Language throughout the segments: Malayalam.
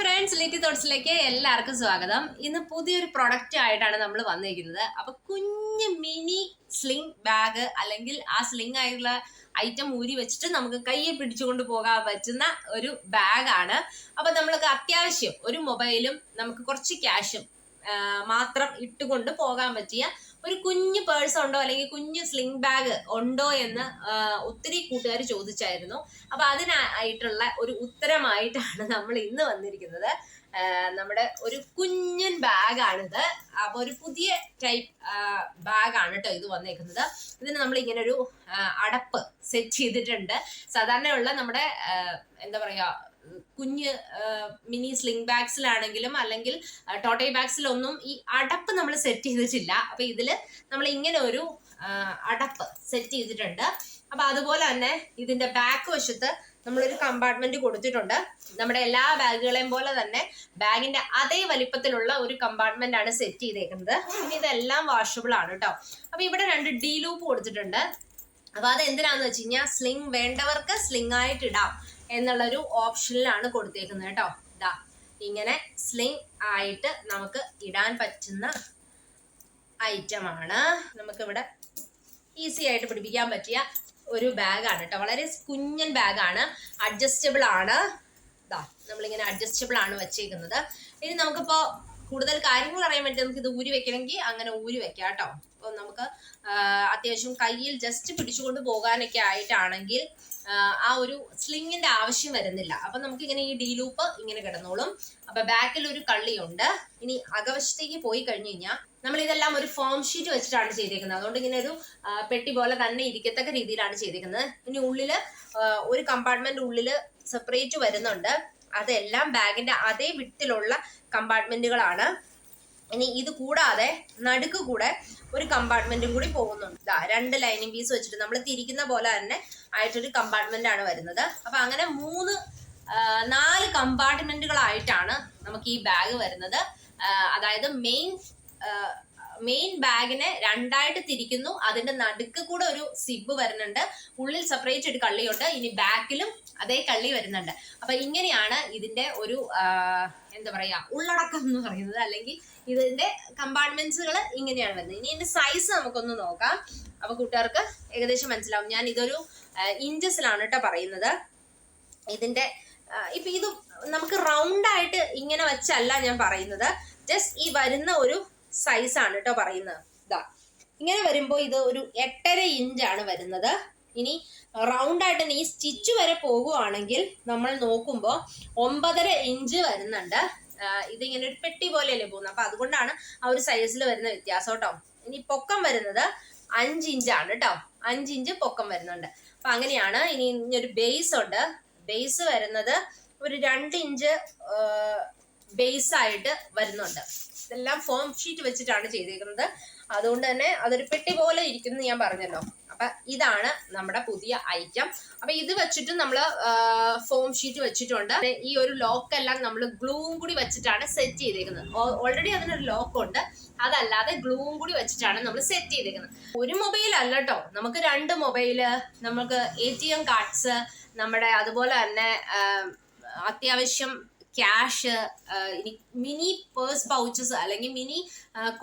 ഫ്രണ്ട്സ് ലിറ്റി തോട്ട്സിലേക്ക് എല്ലാവർക്കും സ്വാഗതം. ഇന്ന് പുതിയൊരു പ്രൊഡക്റ്റ് ആയിട്ടാണ് നമ്മൾ വന്നിരിക്കുന്നത്. അപ്പൊ കുഞ്ഞ് മിനി സ്ലിംഗ് ബാഗ് അല്ലെങ്കിൽ ആ സ്ലിംഗ് ആയിട്ടുള്ള ഐറ്റം ഊരി വെച്ചിട്ട് നമുക്ക് കയ്യെ പിടിച്ചുകൊണ്ട് പോകാൻ പറ്റുന്ന ഒരു ബാഗാണ് അപ്പൊ നമ്മൾക്ക് അത്യാവശ്യം ഒരു മൊബൈലും നമുക്ക് കുറച്ച് ക്യാഷും മാത്രം ഇട്ടുകൊണ്ട് പോകാൻ പറ്റിയ ഒരു കുഞ്ഞു പേഴ്സ് ഉണ്ടോ അല്ലെങ്കിൽ കുഞ്ഞു സ്ലിംഗ് ബാഗ് ഉണ്ടോ എന്ന് ഒത്തിരി കൂട്ടുകാർ ചോദിച്ചായിരുന്നു. അപ്പൊ അതിനായിട്ടുള്ള ഒരു ഉത്തരമായിട്ടാണ് നമ്മൾ ഇന്ന് വന്നിരിക്കുന്നത്. നമ്മുടെ ഒരു കുഞ്ഞൻ ബാഗാണിത് അപ്പൊ ഒരു പുതിയ ടൈപ്പ് ബാഗാണ് കേട്ടോ ഇത് വന്നേക്കുന്നത്. ഇതിന് നമ്മൾ ഇങ്ങനെ ഒരു അടപ്പ് സെറ്റ് ചെയ്തിട്ടുണ്ട്. സാധാരണയുള്ള നമ്മുടെ എന്താ പറയാ കുഞ്ഞ് മിനി സ്ലിംഗ് ബാഗ്സിലാണെങ്കിലും അല്ലെങ്കിൽ ടോട്ടൈ ബാഗ്സിലൊന്നും ഈ അടപ്പ് നമ്മൾ സെറ്റ് ചെയ്തിട്ടില്ല. അപ്പൊ ഇതിൽ നമ്മൾ ഇങ്ങനെ ഒരു അടപ്പ് സെറ്റ് ചെയ്തിട്ടുണ്ട്. അപ്പൊ അതുപോലെ തന്നെ ഇതിന്റെ ബാക്ക് വശത്ത് നമ്മളൊരു കമ്പാർട്ട്മെന്റ് കൊടുത്തിട്ടുണ്ട്. നമ്മുടെ എല്ലാ ബാഗുകളെയും പോലെ തന്നെ ബാഗിന്റെ അതേ വലിപ്പത്തിലുള്ള ഒരു കമ്പാർട്ട്മെന്റ് ആണ് സെറ്റ് ചെയ്തേക്കുന്നത്. പിന്നെ ഇതെല്ലാം വാഷബിൾ ആണ് കേട്ടോ അപ്പൊ ഇവിടെ രണ്ട് ഡി ലൂപ്പ് കൊടുത്തിട്ടുണ്ട്. അപ്പൊ അത് എന്തിനാന്ന് വെച്ച് കഴിഞ്ഞാൽ സ്ലിംഗ് വേണ്ടവർക്ക് സ്ലിംഗ് ആയിട്ട് ഇടാം. എന്നുള്ളൊരു ഓപ്ഷനിലാണ് കൊടുത്തേക്കുന്നത് കേട്ടോ. ഇതാ ഇങ്ങനെ സ്ലിംഗ് ആയിട്ട് നമുക്ക് ഇടാൻ പറ്റുന്ന ഐറ്റമാണ് നമുക്കിവിടെ ഈസി ആയിട്ട് പിടിപ്പിക്കാൻ പറ്റിയ ഒരു ബാഗാണ് കേട്ടോ. വളരെ കുഞ്ഞൻ ബാഗാണ് അഡ്ജസ്റ്റബിൾ ആണ്. ഇതാ നമ്മളിങ്ങനെ അഡ്ജസ്റ്റബിൾ ആണ് വെച്ചേക്കുന്നത്. ഇനി നമുക്കിപ്പോ കൂടുതൽ കാര്യങ്ങൾ അറിയാൻ വേണ്ടി നമുക്ക് ഇത് ഊരി വെക്കണമെങ്കിൽ അങ്ങനെ ഊരി വെക്കാം കേട്ടോ. അപ്പോൾ നമുക്ക് അത്യാവശ്യം കയ്യിൽ ജസ്റ്റ് പിടിച്ചുകൊണ്ട് പോകാനൊക്കെ ആയിട്ടാണെങ്കിൽ ആ, ഒരു സ്ലിങ്ങിന്റെ ആവശ്യം വരുന്നില്ല. അപ്പൊ നമുക്ക് ഇങ്ങനെ ഈ ഡീ ലൂപ്പ് ഇങ്ങനെ കിടന്നോളും. അപ്പൊ ബാക്കിൽ ഒരു കള്ളിയുണ്ട്. ഇനി അകവശത്തേക്ക് പോയി കഴിഞ്ഞു കഴിഞ്ഞാൽ നമ്മൾ ഇതെല്ലാം ഒരു ഫോം ഷീറ്റ് വെച്ചിട്ടാണ് ചെയ്തേക്കുന്നത്. അതുകൊണ്ട് ഇങ്ങനെ ഒരു പെട്ടി പോലെ തന്നെ ഇരിക്കത്തക്ക രീതിയിലാണ് ചെയ്തേക്കുന്നത്. ഇനി ഉള്ളിൽ ഒരു കമ്പാർട്ട്മെന്റ് ഉള്ളിൽ സെപ്പറേറ്റ് വരുന്നുണ്ട്. അതെല്ലാം ബാഗിന്റെ അതേ വിട്ടിലുള്ള കമ്പാർട്ട്മെന്റുകളാണ് ഇനി ഇത് കൂടാതെ നടുക്ക് കൂടെ ഒരു കമ്പാർട്ട്മെന്റും കൂടി പോകുന്നുണ്ട്. ദാ രണ്ട് ലൈനിങ് പീസ് വെച്ചിട്ട് നമ്മൾ തിരിക്കുന്ന പോലെ തന്നെ ആയിട്ടൊരു കമ്പാർട്ട്മെന്റ് ആണ് വരുന്നത്. അപ്പൊ അങ്ങനെ മൂന്ന് നാല് കമ്പാർട്ട്മെന്റുകളായിട്ടാണ് നമുക്ക് ഈ ബാഗ് വരുന്നത്. അതായത് മെയിൻ മെയിൻ ബാഗിനെ രണ്ടായിട്ട് തിരിക്കുന്നു. അതിന്റെ നടുക്ക് കൂടെ ഒരു സിബ് വരുന്നുണ്ട്. ഉള്ളിൽ സെപ്പറേറ്റ് ഒരു കള്ളിയുണ്ട്. ഇനി ബാക്കിലും അതേ കള്ളി വരുന്നുണ്ട്. അപ്പൊ ഇങ്ങനെയാണ് ഇതിന്റെ ഒരു എന്താ പറയാ ഉള്ളടക്കം എന്ന് പറയുന്നത്. അല്ലെങ്കിൽ ഇതിന്റെ കമ്പാർട്ട്മെന്റ്സുകൾ ഇങ്ങനെയാണ് വരുന്നത്. ഇനി ഇതിന്റെ സൈസ് നമുക്കൊന്ന് നോക്കാം. അപ്പൊ കൂട്ടുകാർക്ക് ഏകദേശം മനസ്സിലാവും. ഞാൻ ഇതൊരു ഇഞ്ചസിലാണ് കേട്ടോ പറയുന്നത്. ഇതിന്റെ ഇപ്പൊ ഇത് നമുക്ക് റൗണ്ട് ആയിട്ട് ഇങ്ങനെ വെച്ചല്ല ഞാൻ പറയുന്നത്. ജസ്റ്റ് ഈ വരുന്ന ഒരു സൈസ് ആണ് കേട്ടോ പറയുന്നത്. ഇതാ ഇങ്ങനെ വരുമ്പോൾ ഇത് ഒരു എട്ടര ഇഞ്ചാണ് വരുന്നത്. ഇനി റൗണ്ട് ആയിട്ട് ഈ സ്റ്റിച്ച് വരെ പോകുവാണെങ്കിൽ നമ്മൾ നോക്കുമ്പോൾ ഒമ്പതര ഇഞ്ച് വരുന്നുണ്ട്. ഇതിങ്ങനെ ഒരു പെട്ടി പോലെയല്ലേ പോകുന്നത്. അപ്പൊ അതുകൊണ്ടാണ് ആ ഒരു സൈസിൽ വരുന്ന വ്യത്യാസം കേട്ടോ ഇനി പൊക്കം വരുന്നത് അഞ്ച് ഇഞ്ചാണ് കേട്ടോ അഞ്ച് ഇഞ്ച് പൊക്കം വരുന്നുണ്ട്. അപ്പൊ അങ്ങനെയാണ് ഇനി ഇനി ഒരു ബേസ് ഉണ്ട്. ബേസ് വരുന്നത് ഒരു രണ്ട് ഇഞ്ച് ബേസ് ആയിട്ട് വരുന്നുണ്ട്. ഇതെല്ലാം ഫോം ഷീറ്റ് വെച്ചിട്ടാണ് ചെയ്തിരിക്കുന്നത് അതുകൊണ്ട് തന്നെ അതൊരു പെട്ടി പോലെ ഇരിക്കുന്നു ഞാൻ പറഞ്ഞല്ലോ. അപ്പൊ ഇതാണ് നമ്മുടെ പുതിയ ഐറ്റം അപ്പൊ ഇത് വെച്ചിട്ട് നമ്മൾ ഫോം ഷീറ്റ് വെച്ചിട്ടുണ്ട്. ഈ ഒരു ലോക്ക് എല്ലാം നമ്മൾ ഗ്ലൂവും കൂടി വെച്ചിട്ടാണ് സെറ്റ് ചെയ്തേക്കുന്നത്. ഓൾറെഡി അതിനൊരു ലോക്ക് ഉണ്ട്. അതല്ലാതെ ഗ്ലൂവും കൂടി വെച്ചിട്ടാണ് നമ്മൾ സെറ്റ് ചെയ്തേക്കുന്നത്. ഒരു മൊബൈൽ അല്ലട്ടോ നമുക്ക് രണ്ട് മൊബൈൽ നമുക്ക് എ ടി എം കാർഡ്സ് നമ്മുടെ അതുപോലെ തന്നെ അത്യാവശ്യം ക്യാഷ് ഇനി മിനി പേഴ്സ് പൗച്ചസ് അല്ലെങ്കിൽ മിനി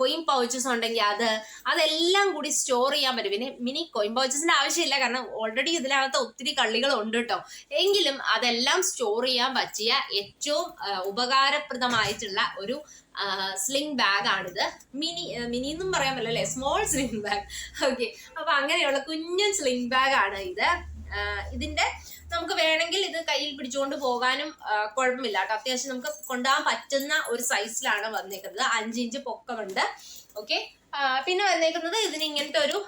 കൊയിൻ പൗച്ചസ് ഉണ്ടെങ്കിൽ അത് അതെല്ലാം കൂടി സ്റ്റോർ ചെയ്യാൻ പറ്റും. പിന്നെ മിനി കൊയിൻ പൗച്ചസിന്റെ ആവശ്യമില്ല. കാരണം ഓൾറെഡി ഇതിനകത്ത് ഒത്തിരി കള്ളികൾ ഉണ്ട് കേട്ടോ. എങ്കിലും അതെല്ലാം സ്റ്റോർ ചെയ്യാൻ പറ്റിയ ഏറ്റവും ഉപകാരപ്രദമായിട്ടുള്ള ഒരു സ്ലിംഗ് ബാഗ് ആണിത്. മിനി മിനി എന്നും പറയാൻ പറ്റില്ല അല്ലേ? സ്മോൾ സ്ലിംഗ് ബാഗ് ഓക്കെ അപ്പൊ അങ്ങനെയുള്ള കുഞ്ഞു സ്ലിംഗ് ബാഗ് ആണ് ഇത്. ഇതിന്റെ നമുക്ക് വേണമെങ്കിൽ ഇത് കയ്യിൽ പിടിച്ചുകൊണ്ട് പോകാനും കുഴപ്പമില്ല കേട്ടോ. അത്യാവശ്യം നമുക്ക് കൊണ്ടുപോകാൻ പറ്റുന്ന ഒരു സൈസിലാണ് വന്നേക്കുന്നത്. അഞ്ച് ഇഞ്ച് പൊക്കമുണ്ട്. ഓക്കെ? പിന്നെ വന്നേക്കുന്നത് ഇതിന് ഇങ്ങനത്തെ ഒരു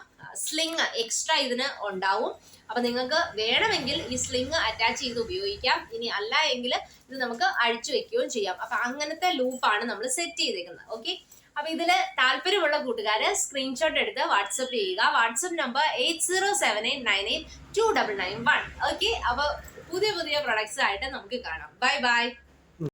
സ്ലിങ് എക്സ്ട്രാ ഇതിന് ഉണ്ടാവും. അപ്പൊ നിങ്ങൾക്ക് വേണമെങ്കിൽ ഈ സ്ലിങ് അറ്റാച്ച് ചെയ്ത് ഉപയോഗിക്കാം. ഇനി അല്ല എങ്കിൽ ഇത് നമുക്ക് അഴിച്ചു വെക്കുകയും ചെയ്യാം. അപ്പൊ അങ്ങനത്തെ ലൂപ്പാണ് നമ്മൾ സെറ്റ് ചെയ്തേക്കുന്നത്. ഓക്കെ? അപ്പൊ ഇതിൽ താല്പര്യമുള്ള കൂട്ടുകാര് സ്ക്രീൻഷോട്ട് എടുത്ത് വാട്സപ്പ് ചെയ്യുക. WhatsApp number eight zero seven eight nine eight two double nine one okay അപ്പൊ പുതിയ പുതിയ പ്രൊഡക്ട്സ് ആയിട്ട് നമുക്ക് കാണാം. Bye bye